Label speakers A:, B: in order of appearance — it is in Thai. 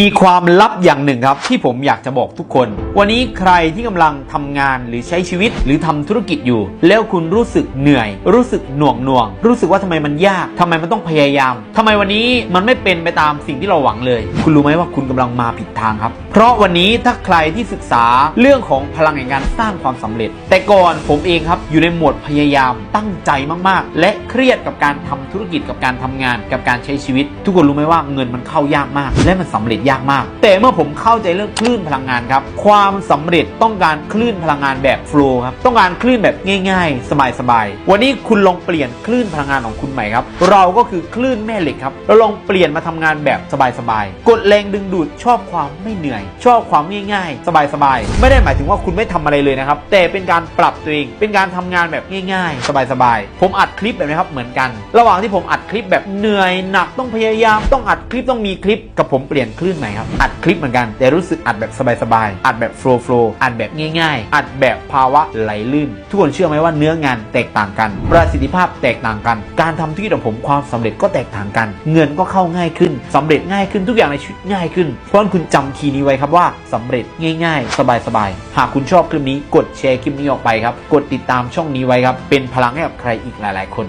A: มีความลับอย่างหนึ่งครับ ที่ผมอยากจะบอกทุกคน วันนี้ใครที่กำลังทำงานหรือใช้ชีวิตหรือทำธุรกิจอยู่ แล้วคุณรู้สึกเหนื่อย รู้สึกหน่วงหน่วง รู้สึกว่าทำไมมันยากทำไมมันต้องพยายามทำไมวันนี้มันไม่เป็นไปตามสิ่งที่เราหวังเลย คุณรู้ไหมว่าคุณกำลังมาผิดทางครับ เพราะวันนี้ถ้าใครที่ศึกษาเรื่องของพลังแห่งการสร้างความสำเร็จ แต่ก่อนผมเองครับอยู่ในโหมดพยายามตั้งใจมากๆ และเครียดกับการทำธุรกิจกับการทำงาน กับการใช้ชีวิต ทุกคนรู้ไหมว่าเงินมันเข้ายากมาก และมันสำเร็จยากมาก แต่เมื่อผมเข้าใจเรื่องคลื่นพลังงานครับ ความสำเร็จต้องการคลื่นพลังงานแบบโฟล์ครับ ต้องการคลื่นแบบง่าย ๆ สบายๆ วันนี้คุณลองเปลี่ยนคลื่นพลังงานของคุณใหม่ครับ เราก็คือคลื่นแม่เหล็กครับ เราลองเปลี่ยนมาทำงานแบบสบายๆ กดแรงดึงดูดชอบความไม่เหนื่อย ชอบความง่ายๆ สบายๆ ไม่ได้หมายถึงว่าคุณไม่ทำอะไรเลยนะครับ แต่เป็นการปรับตัวเอง เป็นการทำงานแบบง่ายๆ สบายๆ ผมอัดคลิปแบบนี้ครับ เหมือนกัน ระหว่างที่ผมอัดคลิปแบบเหนื่อยหนักต้องพยายาม ต้องอัดคลิปต้องมีคลิป กับผมเปลี่ยนคลื่นใหม่ครับ อัดคลิปเหมือนกัน แต่รู้สึกอัดแบบสบายๆ อัดแบบโฟล์โฟล์อัดแบบง่าย ๆ อัดแบบภาวะไหลลื่น ทุกคนเชื่อไหมว่าเนื้องานแตกต่างกัน ประสิทธิภาพแตกต่างกัน การทำธุรกิจของผมความสำเร็จก็แตกต่างกัน เงินก็เข้าง่ายขึ้นสำเร็จง่ายขึ้นทุกอย่างในชีวิตง่ายขึ้น เพราะคุณจำคีย์นี้ไว้ครับว่าสำเร็จง่าย ๆ สบายๆ หากคุณชอบคลิปนี้กดแชร์คลิปนี้ออกไปครับ กดติดตามช่องนี้ไว้ครับ เป็นพลังให้กับใครอีกหลาย ๆ คน